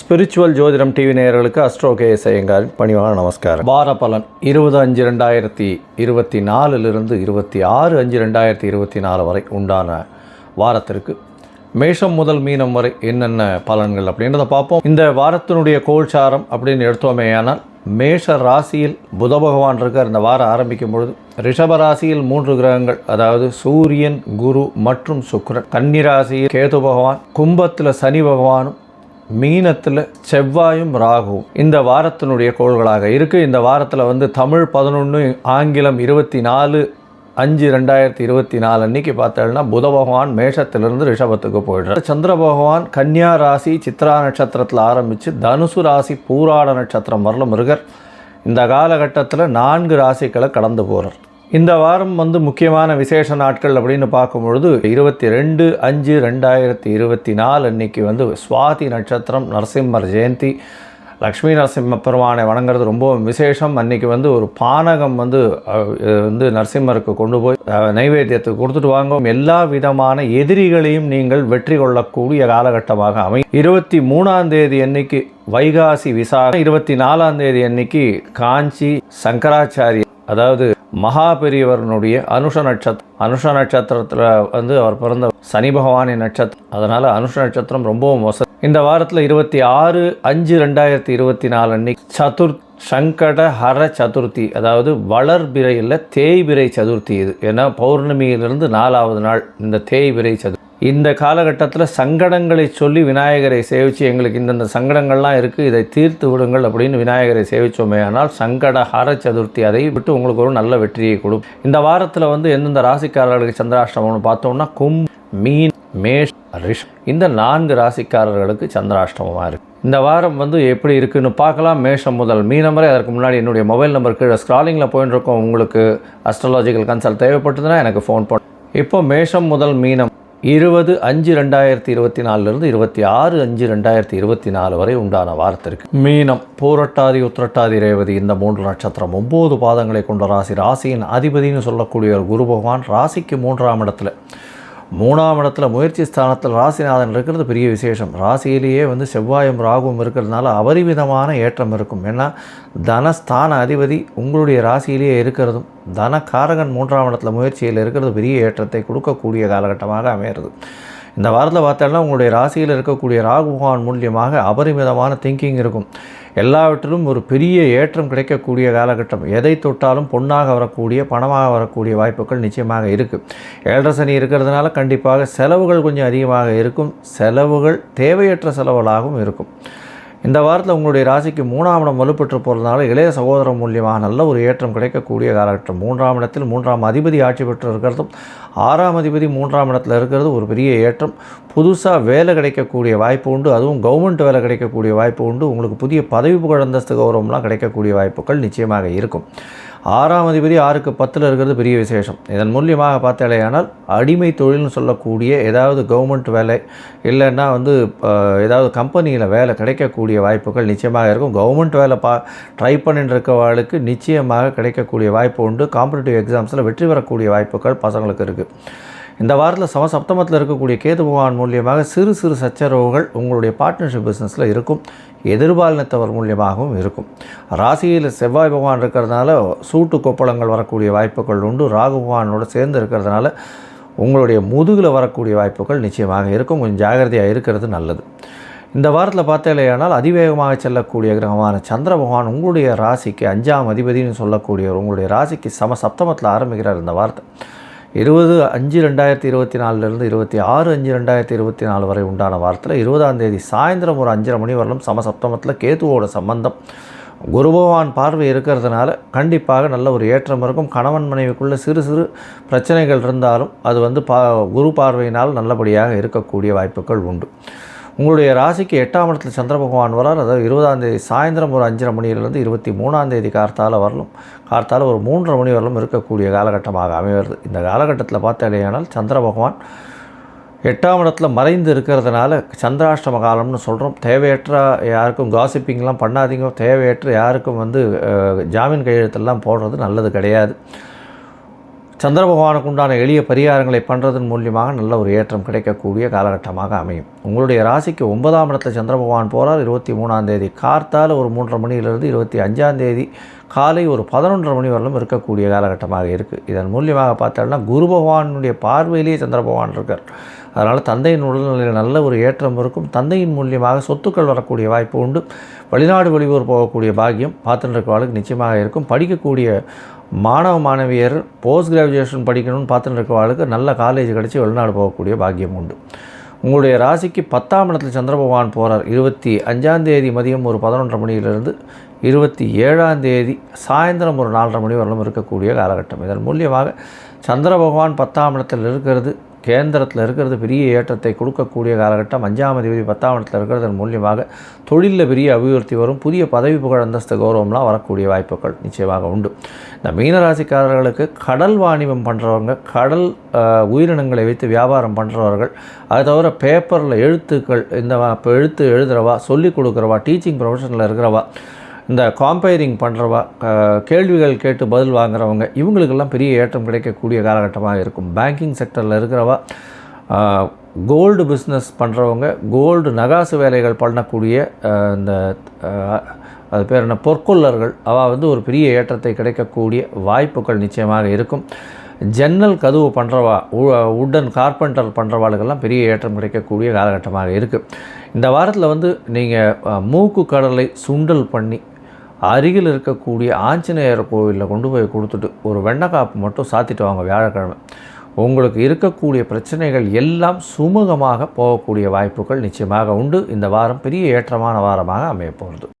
Spiritual ஜோதிடம் TV நேயர்களுக்கு astro K Iyengar பணிவான நமஸ்காரம். வார பலன் இருபது அஞ்சு ரெண்டாயிரத்தி இருபத்தி நாலுலிருந்து இருபத்தி ஆறு அஞ்சு ரெண்டாயிரத்தி இருபத்தி நாலு வரை உண்டான வாரத்திற்கு மேஷம் முதல் மீனம் வரை என்னென்ன பலன்கள் அப்படின்றத பார்ப்போம். இந்த வாரத்தினுடைய கோல்சாரம் அப்படின்னு எடுத்தோமேயானால் மேஷ ராசியில் புத பகவான் இருக்கார். இந்த வாரம் ஆரம்பிக்கும் பொழுது ரிஷப ராசியில் மூன்று கிரகங்கள் அதாவது சூரியன் குரு மற்றும் சுக்ரன் கன்னி ராசியில் கேது பகவான் கும்பத்தில் சனி பகவானும் மீனத்தில் செவ்வாயும் ராகுவும். இந்த வாரத்தினுடைய கோள்களாக இருக்குது இந்த வாரத்தில் வந்து தமிழ் பதினொன்று ஆங்கிலம் இருபத்தி நாலு அஞ்சு ரெண்டாயிரத்தி இருபத்தி நாலு அன்னைக்கு பார்த்தோம்னா புத பகவான் மேஷத்திலிருந்து ரிஷபத்துக்கு போயிடுறார். சந்திர பகவான் கன்னியா ராசி சித்ரா நட்சத்திரத்தில் ஆரம்பித்து தனுசு ராசி பூராட நட்சத்திரம் வரலும் மிருகர். இந்த காலகட்டத்தில் நான்கு ராசிகளை கடந்து போகிறார் இந்த வாரம் வந்து முக்கியமான விசேஷ நாட்கள் அப்படின்னு பார்க்கும் பொழுது இருபத்தி ரெண்டு அஞ்சு ரெண்டாயிரத்தி இருபத்தி நாலு அன்னைக்கு வந்து சுவாதி நட்சத்திரம் நரசிம்மர் ஜெயந்தி லக்ஷ்மி நரசிம்ம பெருமானை வணங்குறது ரொம்ப விசேஷம். அன்னைக்கு வந்து ஒரு பானகம் வந்து வந்து நரசிம்மருக்கு கொண்டு போய் நைவேத்தியத்துக்கு கொடுத்துட்டு வாங்க. எல்லா விதமான எதிரிகளையும் நீங்கள் வெற்றி கொள்ளக்கூடிய காலகட்டமாக அமை இருபத்தி மூணாம் தேதி அன்னைக்கு வைகாசி விசாகம் இருபத்தி நாலாம் தேதி அன்னைக்கு காஞ்சி சங்கராச்சாரிய அதாவது மகாபெரியவரனுடைய அனுஷ நட்சத்திரம் அனுஷ நட்சத்திரத்தில் வந்து அவர் பிறந்த சனி பகவானின் நட்சத்திரம். அதனால் அனுஷ நட்சத்திரம் ரொம்பவும் மோசம் இந்த வாரத்தில் இருபத்தி ஆறு அஞ்சு ரெண்டாயிரத்தி இருபத்தி நாலு அன்னைக்கு சதுர் சங்கட ஹர சதுர்த்தி அதாவது வளர்பிறை இல்லை தேய்பிறை சதுர்த்தி இது. ஏன்னா பௌர்ணமியிலிருந்து நாலாவது நாள் இந்த தேய்பிறை சதுர்த்தி. இந்த காலகட்டத்தில் சங்கடங்களை சொல்லி விநாயகரை சேவித்து எங்களுக்கு இந்தந்த சங்கடங்கள்லாம் இருக்குது இதை தீர்த்து விடுங்கள் அப்படின்னு விநாயகரை சேவித்தோமே ஆனால் சங்கட ஹர சதுர்த்தி அதை விட்டு உங்களுக்கு ஒரு நல்ல வெற்றியை கொடுக்கும் இந்த வாரத்தில் வந்து எந்தெந்த ராசிக்காரர்களுக்கு சந்திராஷ்டமம்னு பார்த்தோம்னா கும் மீன் மேஷ் ரிஷ். இந்த நான்கு ராசிக்காரர்களுக்கு சந்திராஷ்டமமாக இருக்குது இந்த வாரம் வந்து எப்படி இருக்குன்னு பார்க்கலாம். மேஷம் முதல் மீனம் வரை அதற்கு முன்னாடி என்னுடைய மொபைல் நம்பர் கீழே ஸ்க்ராலிங்கில் போயின்னு இருக்கோம் உங்களுக்கு அஸ்ட்ராலாஜிக்கல் கன்சல்ட் தேவைப்பட்டதுன்னா எனக்கு ஃபோன் பண்ண இப்போ மேஷம் முதல் மீனம் இருபது அஞ்சு ரெண்டாயிரத்தி இருபத்தி நாலுலேருந்து இருபத்தி ஆறு அஞ்சு ரெண்டாயிரத்தி இருபத்தி நாலு வரை உண்டான வாரத்திற்கு மீனம் பூரட்டாதி உத்திரட்டாதி ரேவதி இந்த மூன்று நட்சத்திரம் ஒம்பது பாதங்களை கொண்ட ராசி. ராசியின் அதிபதினு சொல்லக்கூடிய ஒரு குரு பகவான் ராசிக்கு மூன்றாம் இடத்துல. மூணாம் இடத்துல முயற்சி ஸ்தானத்தில் ராசிநாதன் இருக்கிறது பெரிய விசேஷம். ராசியிலேயே வந்து செவ்வாயும் ராகுவும் இருக்கிறதுனால அபரிமிதமான ஏற்றம் இருக்கும். ஏன்னா தனஸ்தான அதிபதி உங்களுடைய ராசியிலேயே இருக்கிறதும் தனக்காரகன் மூன்றாம் இடத்துல முயற்சியில் இருக்கிறது பெரிய ஏற்றத்தை கொடுக்கக்கூடிய காலகட்டமாக அமையிறது இந்த வாரத்தில் பார்த்தோம்னா உங்களுடைய ராசியில் இருக்கக்கூடிய ராகு பகவான் மூலியமாக அபரிமிதமான திங்கிங் இருக்கும். எல்லாவற்றிலும் ஒரு பெரிய ஏற்றம் கிடைக்கக்கூடிய காலகட்டம். எதை தொட்டாலும் பொன்னாக வரக்கூடிய பணமாக வரக்கூடிய வாய்ப்புகள் நிச்சயமாக இருக்குது ஏழரை சனி இருக்கிறதுனால கண்டிப்பாக செலவுகள் கொஞ்சம் அதிகமாக இருக்கும். செலவுகள் தேவையற்ற செலவுகளாகவும் இருக்கும். இந்த வாரத்தில் உங்களுடைய ராசிக்கு மூணாம் இடம் வலுப்பெற்று போகிறதுனால இளைய சகோதர மூலியமாக நல்ல ஒரு ஏற்றம் கிடைக்கக்கூடிய காலகட்டம். மூன்றாம் இடத்தில் மூன்றாம் அதிபதி ஆட்சி பெற்று இருக்கிறதும் ஆறாம் அதிபதி மூன்றாம் இடத்தில் இருக்கிறது ஒரு பெரிய ஏற்றம். புதுசாக வேலை கிடைக்கக்கூடிய வாய்ப்பு உண்டு. அதுவும் கவர்மெண்ட் வேலை கிடைக்கக்கூடிய வாய்ப்பு உண்டு. உங்களுக்கு புதிய பதவி புகழ் அந்தஸ்து கௌரவம்லாம் கிடைக்கக்கூடிய வாய்ப்புகள் நிச்சயமாக இருக்கும். ஆறாம் அதிபதி ஆறுக்கு பத்தில் இருக்கிறது பெரிய விசேஷம். இதன் மூலியமாக பார்த்தாலேயானால் அடிமை தொழில்னு சொல்லக்கூடிய ஏதாவது கவர்மெண்ட் வேலை இல்லைன்னா வந்து ஏதாவது கம்பெனியில் வேலை கிடைக்கக்கூடிய வாய்ப்புகள் நிச்சயமாக இருக்கும். கவர்மெண்ட் வேலை பா ட்ரை பண்ணிட்டு இருக்கவர்களுக்கு நிச்சயமாக கிடைக்கக்கூடிய வாய்ப்பு உண்டு. காம்படிட்டிவ் எக்ஸாம்ஸில் வெற்றி பெறக்கூடிய வாய்ப்புகள் பசங்களுக்கு இருக்குது இந்த வாரத்தில் சமசப்தமத்தில் இருக்கக்கூடிய கேது பகவான் மூலியமாக சிறு சிறு சச்சரவுகள் உங்களுடைய பார்ட்னர்ஷிப் பிஸ்னஸில் இருக்கும். எதிர்பாலினத்தவர் மூலியமாகவும் இருக்கும். ராசியில் செவ்வாய் பகவான் இருக்கிறதுனால சூட்டு கொப்பளங்கள் வரக்கூடிய வாய்ப்புகள் உண்டு. ராகு பகவானோடு சேர்ந்து இருக்கிறதுனால உங்களுடைய முதுகில் வரக்கூடிய வாய்ப்புகள் நிச்சயமாக இருக்கும். கொஞ்சம் ஜாகிரதையாக இருக்கிறது நல்லது. இந்த வாரத்தில் பார்த்தேலையானால் அதிவேகமாக செல்லக்கூடிய கிரகமான சந்திர பகவான் உங்களுடைய ராசிக்கு அஞ்சாம் அதிபதினு சொல்லக்கூடியவர் உங்களுடைய ராசிக்கு சம சப்தமத்தில் ஆரம்பிக்கிறார் இந்த வாரத்தை. இருபது அஞ்சு ரெண்டாயிரத்தி இருபத்தி நாலுலேருந்து இருபத்தி ஆறு அஞ்சு ரெண்டாயிரத்தி இருபத்தி நாலு வரை உண்டான வாரத்தில் இருபதாம் தேதி சாயந்தரம் ஒரு அஞ்சரை மணி வரலும் சமசப்தமத்தில் கேத்துவோட சம்பந்தம். குரு பகவான் பார்வை இருக்கிறதுனால கண்டிப்பாக நல்ல ஒரு ஏற்றம் இருக்கும். கணவன் மனைவிக்குள்ள சிறு சிறு பிரச்சனைகள் இருந்தாலும் அது வந்து பா குரு பார்வையினால் நல்லபடியாக இருக்கக்கூடிய வாய்ப்புகள் உண்டு. உங்களுடைய ராசிக்கு எட்டாம் இடத்தில் சந்திர பகவான் வரார். அதாவது இருபதாம் தேதி சாயந்தரம் ஒரு அஞ்சரை மணியிலிருந்து இருபத்தி மூணாம் தேதி கார்த்தால வரலும் கார்த்தால ஒரு மூன்றரை மணி வரலும் இருக்கக்கூடிய காலகட்டமாக அமைவது இந்த காலகட்டத்தில் பார்த்தாலேயானால் சந்திர பகவான் எட்டாம் இடத்துல மறைந்து இருக்கிறதுனால சந்திராஷ்டம காலம்னு சொல்கிறோம் தேவையற்ற யாருக்கும் காசிப்பிங்லாம் பண்ணாதீங்க. தேவையற்ற யாருக்கும் வந்து ஜாமீன் கையெழுத்தெல்லாம் போடுறது நல்லது கிடையாது. சந்திர பகவானுக்கு உண்டான எளிய பரிகாரங்களை பண்ணுறதன் மூலியமாக நல்ல ஒரு ஏற்றம் கிடைக்கக்கூடிய காலகட்டமாக அமையும். உங்களுடைய ராசிக்கு ஒன்பதாம் இடத்துல சந்திர பகவான் போகிறார் இருபத்தி மூணாம் தேதி கார்த்தால் ஒரு மூன்றரை மணியிலிருந்து இருபத்தி அஞ்சாம் தேதி காலை ஒரு பதினொன்றரை மணி வரலும் இருக்கக்கூடிய காலகட்டமாக இருக்குது இதன் மூலியமாக பார்த்தோம்னா குரு பகவானுடைய பார்வையிலேயே சந்திர பகவான் இருக்கார். அதனால் தந்தையின் உடல்நிலையில் நல்ல ஒரு ஏற்றம் இருக்கும். தந்தையின் மூலியமாக சொத்துக்கள் வரக்கூடிய வாய்ப்பு உண்டு. வெளிநாடு வெளியூர் போகக்கூடிய பாக்கியம் பார்த்துட்டு இருக்கவர்களுக்கு நிச்சயமாக இருக்கும். படிக்கக்கூடிய மாணவ மாணவியர் போஸ்ட் கிராஜுவேஷன் படிக்கணும்னு பார்த்துட்டு இருக்கவாளுக்கு நல்ல காலேஜ் கிடச்சி வெளிநாடு போகக்கூடிய பாக்கியம் உண்டு. உங்களுடைய ராசிக்கு பத்தாம் இடத்தில் சந்திர பகவான் போகிறார் இருபத்தி அஞ்சாந்தேதி மதியம் ஒரு பதினொன்றரை மணியிலிருந்து இருபத்தி ஏழாம் தேதி சாயந்தரம் ஒரு நாலரை மணி வரலும் இருக்கக்கூடிய காலகட்டம். இதன் மூலியமாக சந்திர பகவான் பத்தாம் இடத்தில் இருக்கிறது. கேந்திரத்தில் இருக்கிறது பெரிய ஏற்றத்தை கொடுக்கக்கூடிய காலகட்டம் அஞ்சாம் அதிபதி பத்தாம் இடத்துல இருக்கிறதன் மூலியமாக தொழிலில் பெரிய அபிவிருத்தி வரும். புதிய பதவி புகழ் அந்தஸ்து கௌரவம்லாம் வரக்கூடிய வாய்ப்புகள் நிச்சயமாக உண்டு. இந்த மீனராசிக்காரர்களுக்கு கடல் வாணிபம் பண்ணுறவங்க கடல் உயிரினங்களை வைத்து வியாபாரம் பண்ணுறவர்கள் அது தவிர பேப்பரில் எழுத்துக்கள் இந்த வா- இப்போ எழுத்து எழுதுகிறவா சொல்லிக் கொடுக்குறவா டீச்சிங் ப்ரொஃபஷனில் இருக்கிறவா இந்த காம்பேரிங் பண்ணுறவா கேள்விகள் கேட்டு பதில் வாங்குறவங்க இவங்களுக்கெல்லாம் பெரிய ஏற்றம் கிடைக்கக்கூடிய காலகட்டமாக இருக்கும். பேங்கிங் செக்டரில் இருக்கிறவா கோல்டு பிஸ்னஸ் பண்ணுறவங்க கோல்டு நகாசு வேலைகள் பண்ணக்கூடிய இந்த அது பேர் என்ன பொற்கொள்ளர்கள் அவள் வந்து ஒரு பெரிய ஏற்றத்தை கிடைக்கக்கூடிய வாய்ப்புகள் நிச்சயமாக இருக்கும். ஜன்னல் கதவு பண்ணுறவா உட்டன் கார்பெண்டர் பண்ணுறவாளுக்கெல்லாம் பெரிய ஏற்றம் கிடைக்கக்கூடிய காலகட்டமாக இருக்குது இந்த வாரத்தில் வந்து நீங்கள் மூக்கு கடலை சுண்டல் பண்ணி அருகில் இருக்கக்கூடிய ஆஞ்சநேயர் கோவிலில் கொண்டு போய் கொடுத்துட்டு ஒரு வெண்ணக்காப்பு மட்டும் சாத்திட்டு வாங்க வியாழக்கிழமை. உங்களுக்கு இருக்கக்கூடிய பிரச்சனைகள் எல்லாம் சுமூகமாக போகக்கூடிய வாய்ப்புகள் நிச்சயமாக உண்டு. இந்த வாரம் பெரிய ஏற்றமான வாரமாக அமையப்போகிறது